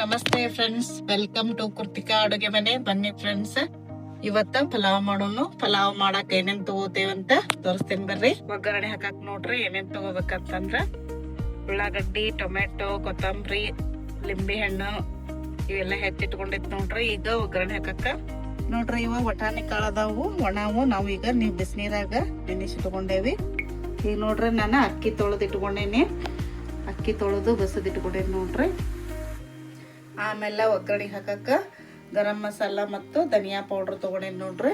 ನಮಸ್ತೆ friends welcome to Krithika ಅಡುಗೆ ಮನೆ ಬನ್ನಿ ಫ್ರೆಂಡ್ಸ್ ಇವತ್ತ ಪಲಾವ್ ಮಾಡೋನು. ಪಲಾವ್ ಮಾಡಕ್ ಏನೇನ್ ತಗೋತೇವಂತ ತೋರಿಸ್ತೇನೆ ಬರ್ರಿ. ಒಗ್ಗರಣೆ ಹಾಕಕ್ ನೋಡ್ರಿ, ಏನೇನ್ ತಗೋಬೇಕಂತಂದ್ರ ಉಳ್ಳಾಗಡ್ಡಿ ಟೊಮೆಟೊ ಕೊತ್ತಂಬರಿ, ಲಿಂಬೆ ಹಣ್ಣು, ಇವೆಲ್ಲ ಹೆಚ್ಚಿಟ್ಕೊಂಡಿತ್ ನೋಡ್ರಿ. ಈಗ ಒಗ್ಗರಣೆ ಹಾಕಕ್ಕ. ನೋಡ್ರಿ, ಇವ ವಟಾಣಿ ಕಾಳು ಅದಾವು. ಒಣವು. ನಾವು ಈಗ ನೀವ್ ಬಿಸಿನೀರಾಗ ನೆನೆಸಿಟ್ಕೊಂಡೇವಿ ಈಗ ನೋಡ್ರಿ, ನಾನು ಅಕ್ಕಿ ತೊಳೆದು ಇಟ್ಕೊಂಡೇನಿ. ಅಕ್ಕಿ ತೊಳೆದು ಬಸದಿಟ್ಕೊಂಡೇನಿ ನೋಡ್ರಿ. ಆಮೇಲೆ ಒಗ್ಗರಣೆ ಹಾಕಕ್ಕ ಗರಂ ಮಸಾಲ ಮತ್ತು ಧನಿಯಾ ಪೌಡ್ರ್ ತಗೊಂಡೇನಿ ನೋಡ್ರಿ.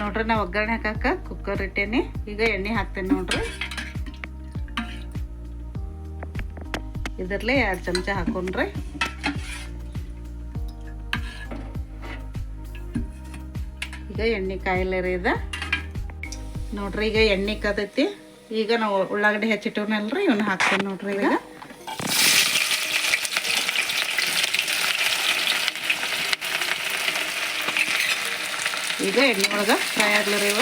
ನೋಡ್ರಿ ನಾ ಒಗ್ಗರಣೆ ಹಾಕಕ್ಕ ಕುಕ್ಕರ್ ಇಟ್ಟೇನಿ. ಈಗ ಎಣ್ಣೆ ಹಾಕ್ತೇನೆ ನೋಡ್ರಿ. ಇದರಲ್ಲೇ ಎರಡು ಚಮಚ ಹಾಕೊಂಡ್ರಿ. ಈಗ ಎಣ್ಣೆ ಕಾಯಿಲೆ ಇದ. ನೋಡ್ರಿ ಈಗ ಎಣ್ಣೆ ಕದೈತಿ ಈಗ ನಾವು ಉಳ್ಳಾಗಡ್ಡಿ ರೀ ಇವನ್ನ ಹಾಕ್ತೀನಿ ನೋಡ್ರಿ ಈಗ. ಈಗ ಎಣ್ಣೆ ಒಳಗೆ ಫ್ರೈ ಆಗ್ಲರಿ ಇವ.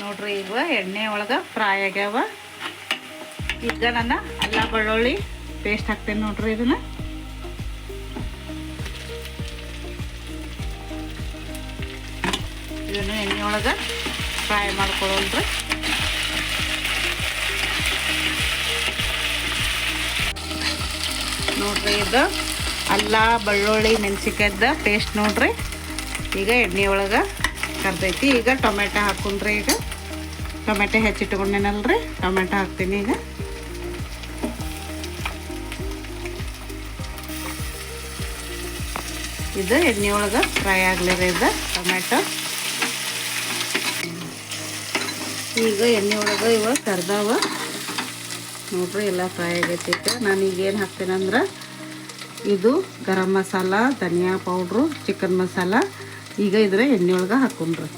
ನೋಡ್ರಿ ಈಗ ಎಣ್ಣೆ ಒಳಗೆ ಫ್ರೈ ಆಗ್ಯಾವ. ಈಗ ನಾನು ಅಲ್ಲ ಬೆಳ್ಳುಳ್ಳಿ ಪೇಸ್ಟ್ ಹಾಕ್ತೇನೆ ನೋಡ್ರಿ ಇದನ್ನ. ಇದನ್ನು ಎಣ್ಣೆ ಒಳಗೆ ಫ್ರೈ ಮಾಡ್ಕೊಳ್ಳೋಣ್ರಿ. ನೋಡ್ರಿ ಇದು ಅಲ್ಲ, ಬೆಳ್ಳುಳ್ಳಿ ಮೆಣಸಿಕಾಯ್ದ ಪೇಸ್ಟ್ ನೋಡ್ರಿ. ಈಗ ಎಣ್ಣೆ ಒಳಗೆ ಕರ್ದೈತಿ. ಈಗ ಟೊಮೆಟೊ ಹಾಕೊಂಡ್ರಿ ಈಗ. ಟೊಮೆಟೊ ಹೆಚ್ಚಿಟ್ಕೊಂಡೇನಲ್ರಿ? ಟೊಮೆಟೊ ಹಾಕ್ತೀನಿ ಈಗ. ಇದು ಎಣ್ಣೆ ಒಳಗೆ ಫ್ರೈ ಆಗ್ಲಿರ ಇದು ಟೊಮೆಟೊ. ಈಗ ಎಣ್ಣೆ ಒಳಗೆ ಇವ ಕರ್ದಾವ. ನೋಡ್ರಿ ಎಲ್ಲ ಫ್ರೈ ಆಗೈತಿ ನಾನು ಈಗ ಏನು ಹಾಕ್ತೇನಂದ್ರೆ ಇದು ಗರಂ ಮಸಾಲ, ಧನಿಯಾ ಪೌಡ್ರು, ಚಿಕನ್ ಮಸಾಲ, ಈಗ ಇದ್ರೆ ಎಣ್ಣೆ ಒಳಗೆ ಹಾಕೊಂಡ್ರಿ.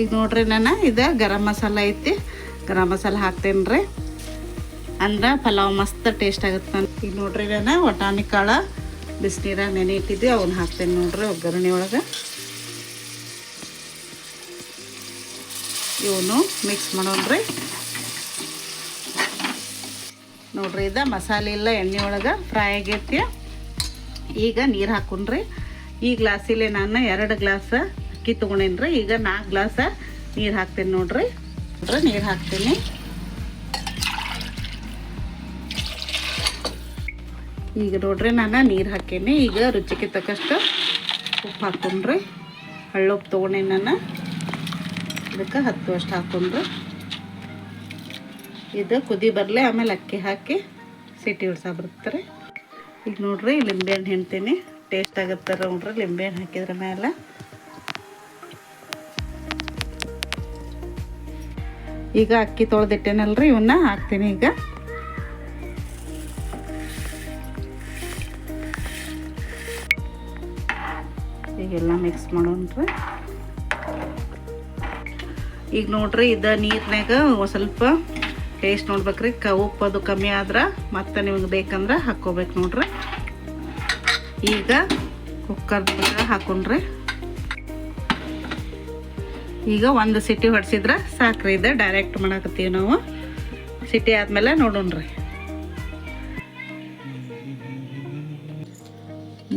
ಈಗ ನೋಡ್ರಿ ನಾನು ಇದು ಗರಂ ಮಸಾಲ ಐತಿ. ಗರಂ ಮಸಾಲ ಹಾಕ್ತೇನೆ ರೀ ಅಂದ್ರೆ ಪಲಾವ್ ಮಸ್ತ್ ಟೇಸ್ಟ್ ಆಗುತ್ತೆ ಈಗ ನೋಡ್ರಿ ನಾನು ವಟಾಣಿ ಕಾಳು ಬಿಸಿನೀರಾಗ ನೆನೆ ಇಟ್ಟಿದ್ದೆ ಅವನ್ನ ಹಾಕ್ತೇನೆ ನೋಡ್ರಿ ಒಗ್ಗರಣೆ ಒಳಗೆ. ಇವನು ಮಿಕ್ಸ್ ಮಾಡೋಣ್ರಿ. ನೋಡ್ರಿ ಇದ ಮಸಾಲೆ ಇಲ್ಲ, ಎಣ್ಣೆ ಒಳಗೆ ಫ್ರೈ ಆಗೈತಿ. ಈಗ ನೀರು ಹಾಕೊಂಡ್ರಿ. ಈ ಗ್ಲಾಸಿಲೆ ನಾನು ಎರಡು ಗ್ಲಾಸ್ ಅಕ್ಕಿ ತೊಗೊಂಡೇನ್ರಿ. ಈಗ ನಾಲ್ಕು ಗ್ಲಾಸ್ ನೀರು ಹಾಕ್ತೇನೆ ನೋಡ್ರಿ. ನೋಡ್ರಿ, ನೀರು ಹಾಕ್ತೀನಿ. ಈಗ ನೋಡ್ರಿ ನಾನು ನೀರು ಹಾಕೇನೆ. ಈಗ ರುಚಿಗೆ ತಕ್ಕಷ್ಟು ಉಪ್ಪು ಹಾಕೊಂಡ್ರಿ. ಹಳ್ಳೊಪ್ಪು ತೊಗೊಂಡೆ ನಾನು. ಇದಕ್ಕೆ ಹತ್ತು ಅಷ್ಟು ಹಾಕೊಂಡ್ರಿ. ಇದು ಕುದಿ ಬರಲಿ ಆಮೇಲೆ ಅಕ್ಕಿ ಹಾಕಿ ಸಿಟಿ ಉಳ್ಸ ಬರ್ತಾರೆ ಈಗ ನೋಡ್ರಿ ಲಿಂಬೆಹಣ್ಣು ಹಿಂಡ್ತೀನಿ. ಟೇಸ್ಟ್ ಆಗುತ್ತೆ ನೋಡ್ರಿ ಲಿಂಬೆಹಣ್ಣು ಹಾಕಿದ್ರ ಮೇಲೆ ಈಗ ಅಕ್ಕಿ ತೊಳೆದಿಟ್ಟೇನಲ್ರಿ ಇವನ್ನ ಹಾಕ್ತೀನಿ ಈಗ. ಈಗೆಲ್ಲ ಮಿಕ್ಸ್ ಮಾಡೋಣ್ರಿ ಈಗ ನೋಡ್ರಿ ಇದ ನೀರ್ನಾಗ ಒಂದು ಸ್ವಲ್ಪ ಟೇಸ್ಟ್ ನೋಡ್ಬೇಕ್ರಿ. ಕ ಉಪ್ಪು ಅದು ಕಮ್ಮಿ ಆದ್ರೆ ಮತ್ತೆ ನಿಮ್ಗೆ ಬೇಕಂದ್ರೆ ಹಾಕ್ಕೋಬೇಕು ನೋಡ್ರಿ. ಈಗ ಕುಕ್ಕರ್ದಾಗ ಹಾಕೊಂಡ್ರಿ. ಈಗ ಒಂದು ಸಿಟಿ ಹೊಡೆಸಿದ್ರೆ ಸಾಕ್ರಿ ಇದು ಡೈರೆಕ್ಟ್ ಮಾಡಾಕತ್ತೀವಿ ನಾವು. ಸಿಟಿ ಆದಮೇಲೆ ನೋಡೋಣ್ರಿ.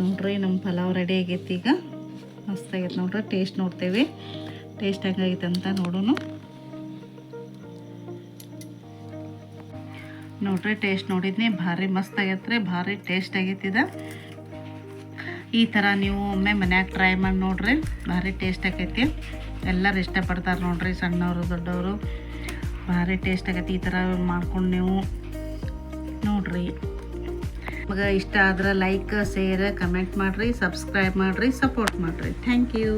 ನೋಡ್ರಿ ನಮ್ಮ ಪಲಾವ್ ರೆಡಿ ಆಗೈತಿ ಈಗ. ಮಸ್ತ್ ಆಗೈತೆ ನೋಡ್ರಿ ಟೇಸ್ಟ್ ನೋಡ್ತೇವೆ. ಟೇಸ್ಟ್ ಹೆಂಗಾಗೈತೆ ಅಂತ ನೋಡೋಣ ನೋಡ್ರಿ ಟೇಸ್ಟ್ ನೋಡಿದ್ನಿ, ಭಾರಿ ಮಸ್ತ್ ಆಗೈತೆ ರೀ, ಭಾರಿ ಟೇಸ್ಟ್ ಇದು. ಈ ಥರ ನೀವು ಒಮ್ಮೆ ಮನ್ಯಾಗ ಟ್ರೈ ಮಾಡಿ ನೋಡ್ರಿ, ಭಾರಿ ಟೇಸ್ಟ್ ಆಗೈತಿ. ಎಲ್ಲರೂ ಇಷ್ಟಪಡ್ತಾರೆ ನೋಡ್ರಿ, ಸಣ್ಣವರು, ದೊಡ್ಡವರು. ಭಾರಿ ಟೇಸ್ಟ್ ಆಗೈತಿ ಈ ಥರ ಮಾಡ್ಕೊಂಡು ನೀವು ನೋಡ್ರಿ. ನಿಮಗೆ ಇಷ್ಟ ಆದ್ರೆ ಲೈಕ್ ಶೇರ್ ಕಮೆಂಟ್ ಮಾಡಿರಿ ಸಬ್ಸ್ಕ್ರೈಬ್ ಮಾಡಿರಿ ಸಪೋರ್ಟ್ ಮಾಡಿರಿ. Thank you